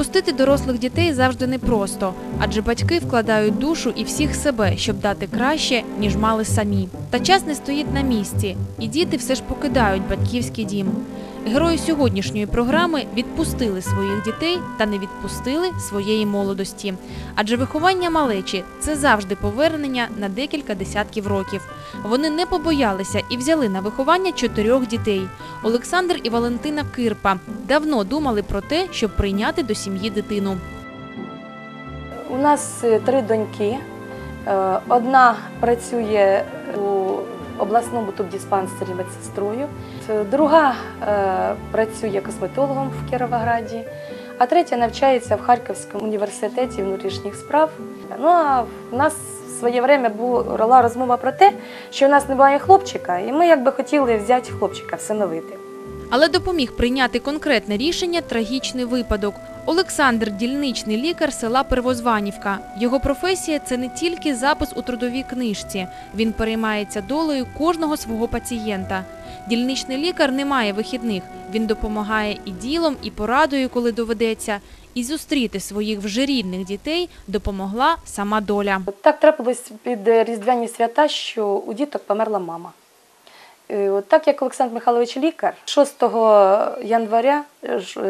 Ростити дорослих дітей завжди непросто, адже батьки вкладають душу і всіх себе, щоб дати краще, ніж мали самі. Та час не стоїть на місці, і діти все ж покидають батьківський дім. Герої сьогоднішньої програми відпустили своїх дітей та не відпустили своєї молодості. Адже виховання малечі це завжди повернення на декілька десятків років. Вони не побоялися і взяли на виховання чотирьох дітей. Олександр і Валентина Кирпа давно думали про те, щоб прийняти до сім'ї дитину. У нас е, три доньки. Е, Одна працює обласному тубдиспансері медсестрою, Е, друга е, працює косметологом в Кіровограді, а третя навчається в Харківському університеті внутрішніх справ. Ну а в нас в своє время була розмова про те, що у нас немає хлопчика, і ми якби хотіли взяти хлопчика, всиновити. Але допоміг прийняти конкретне рішення трагічний випадок. Олександр дільничний лікар села Первозванівка. Його професія це не тільки запис у трудовій книжці. Він переймається долею кожного свого пацієнта. Дільничний лікар не має вихідних. Він допомагає і ділом, і порадою, коли доведеться. І зустріти своїх вже рідних дітей допомогла сама доля. Так трапилось під Різдвяні свята, що у діток померла мама. От так як Олександр Михайлович лікар, 6 января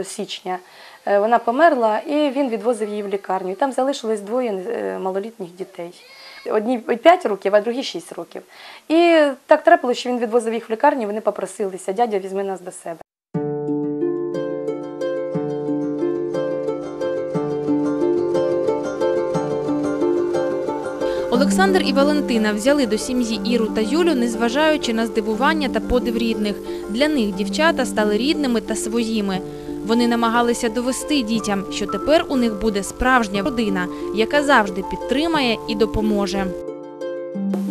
січня вона померла, і він відвозив її в лікарню. І там залишилось двоє е, малолітніх дітей. Одні 5 років, а другі 6 років. І так трапилось, що він відвозив їх в лікарню, вони попросилися, дядя, візьми нас до себе. Олександр і Валентина взяли до сім'ї Іру та Юлю, незважаючи на здивування та подив рідних. Для них дівчата стали рідними та своїми. Вони намагалися довести дітям, що тепер у них буде справжня родина, яка завжди підтримає і допоможе.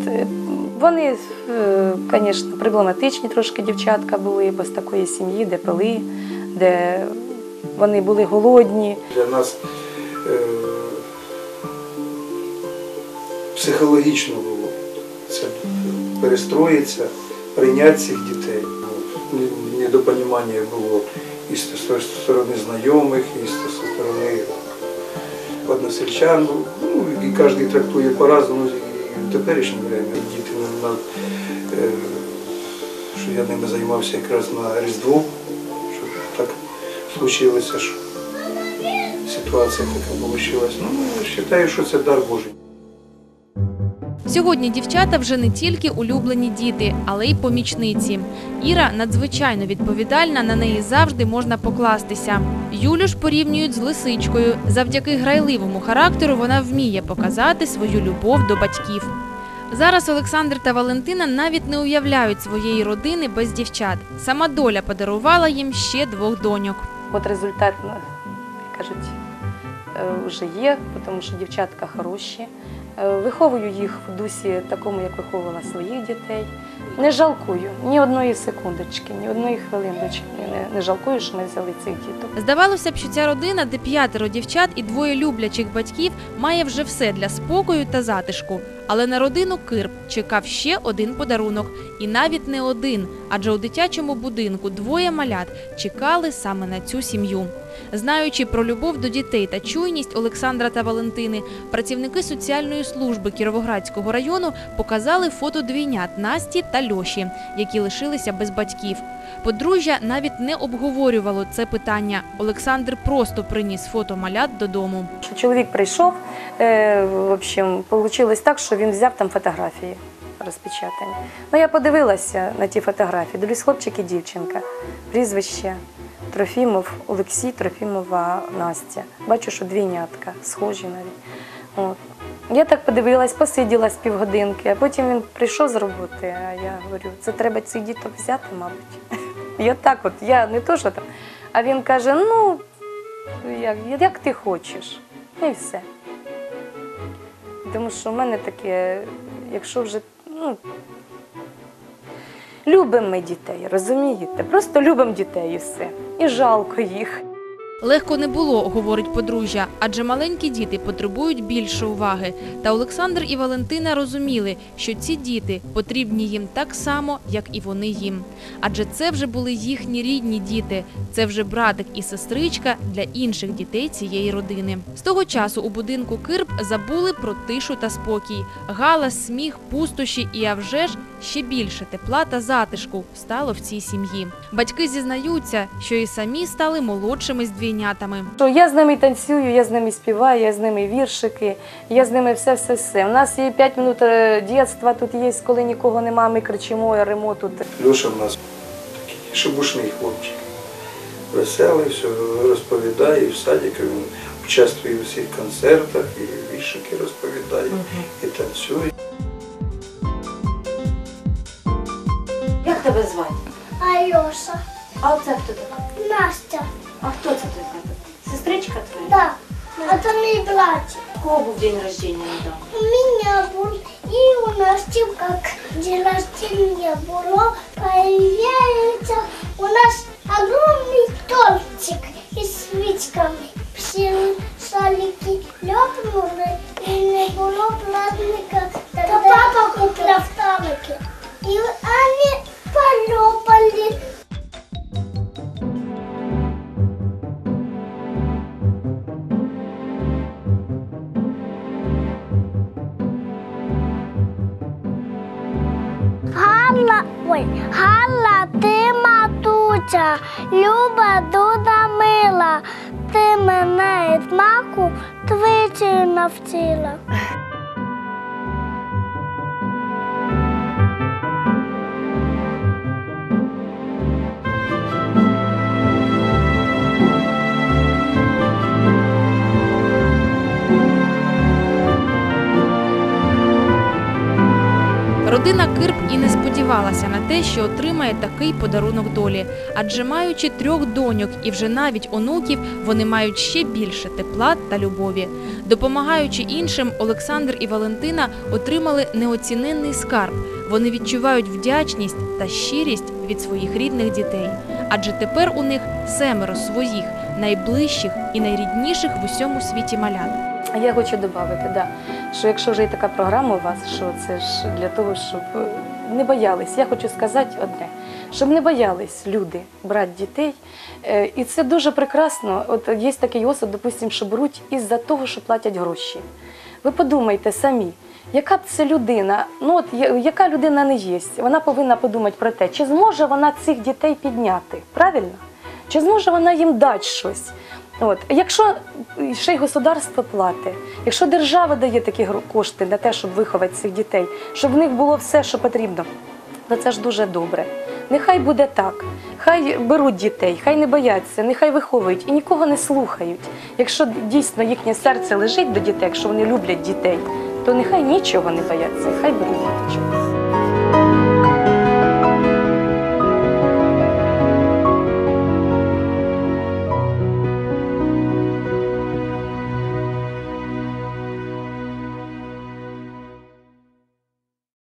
Е, Вони, звісно, проблематичні трошки дівчатка були, бо з такої сім'ї, де пили, де вони були голодні. Для нас е, психологічно було це перестроїтися, прийняти цих дітей. Ні- Недопонімання було і з сторони знайомих, і з сторони односельчан. Ну, і кожен трактує по-разному. В теперішньому время діти на, е, що я ними займався якраз на Різдво, що так случилося, що ситуація така вийшла. Ну, я вважаю, що це дар Божий. Сьогодні дівчата вже не тільки улюблені діти, але й помічниці. Іра надзвичайно відповідальна, на неї завжди можна покластися. Юлю ж порівнюють з лисичкою. Завдяки грайливому характеру вона вміє показати свою любов до батьків. Зараз Олександр та Валентина навіть не уявляють своєї родини без дівчат. Сама доля подарувала їм ще двох доньок. От результат, ну, кажуть, е, вже є, тому що дівчатка хороші. Е, Виховую їх в дусі такому, як виховувала своїх дітей. Не жалкую ні одної секундочки, ні одної хвилиночки. Не, не жалкую, що ми взяли цих діток. Здавалося б, що ця родина, де п'ятеро дівчат і двоє люблячих батьків, має вже все для спокою та затишку. Але на родину Кирп чекав ще один подарунок, і навіть не один, адже у дитячому будинку двоє малят чекали саме на цю сім'ю. Знаючи про любов до дітей та чуйність Олександра та Валентини, працівники соціальної служби Кіровоградського району показали фото двійнят Насті та Льоші, які лишилися без батьків. Подружжя навіть не обговорювало це питання. Олександр просто приніс фото малят додому. Чоловік прийшов, е, в общем, вийшло так, що він взяв там фотографії розпечатані. Ну, я подивилася на ті фотографії. Дивлюсь, хлопчик і дівчинка, прізвище Трофімов Олексій, Трофімова Настя. Бачу, що двійнятка, схожі навіть. От. Я так подивилась, посиділа з півгодинки, а потім він прийшов з роботи, а я говорю, це треба цих діток взяти, мабуть. Я так от, я не то, що там. А він каже: ну, як, як ти хочеш. Ну і все. Тому що в мене таке, якщо вже, ну, любимо ми дітей, розумієте? Просто любимо дітей і все. І жалко їх. Легко не було, говорить подружжя, адже маленькі діти потребують більше уваги. Та Олександр і Валентина розуміли, що ці діти потрібні їм так само, як і вони їм. Адже це вже були їхні рідні діти, це вже братик і сестричка для інших дітей цієї родини. З того часу у будинку Кирб забули про тишу та спокій. Галас, сміх, пустощі і а вже ж ще більше тепла та затишку стало в цій сім'ї. Батьки зізнаються, що і самі стали молодшими з двійнятами. Що я з ними танцюю, я з ними співаю, я з ними віршики, я з ними все-все-все. У нас є 5 минут е, дитинства, тут є, коли нікого нема, ми кричимо, оремо тут. Льоша в нас такий шебушний хлопчик. Веселий, все розповідає, і в садіку він участвує у всіх концертах, і віршики розповідає, і танцює. Як тебе звати? Алеша, А оце хто така? Настя, А хто це така? Сестричка твоя? да, это мой братик. Кого день рождения недавно? У меня был, и у Насти, как день рождения было, появляется у нас люба дуда мила, ти мене і маку твичі навчила. Родина Кирб і не сподівалася на те, що отримає такий подарунок долі. Адже маючи трьох доньок і вже навіть онуків, вони мають ще більше тепла та любові. Допомагаючи іншим, Олександр і Валентина отримали неоціненний скарб. Вони відчувають вдячність та щирість від своїх рідних дітей. Адже тепер у них семеро своїх найближчих і найрідніших в усьому світі малят. А я хочу додати, да, що якщо вже є така програма у вас, що це ж для того, щоб е, не боялись. Я хочу сказати одне, щоб не боялись люди брати дітей. Е, І це дуже прекрасно. От є такий осад, допустимо, що беруть із-за того, що платять гроші. Ви подумайте самі. Яка б це людина, ну от яка людина не є, вона повинна подумати про те, чи зможе вона цих дітей підняти, правильно? Чи зможе вона їм дати щось? От. Якщо ще й государство платить, якщо держава дає такі кошти на те, щоб виховати цих дітей, щоб в них було все, що потрібно, то це ж дуже добре. Нехай буде так. Хай беруть дітей, хай не бояться, нехай виховують і нікого не слухають. Якщо дійсно їхнє серце лежить до дітей, якщо вони люблять дітей, то нехай нічого не бояться, хай беруть діточок.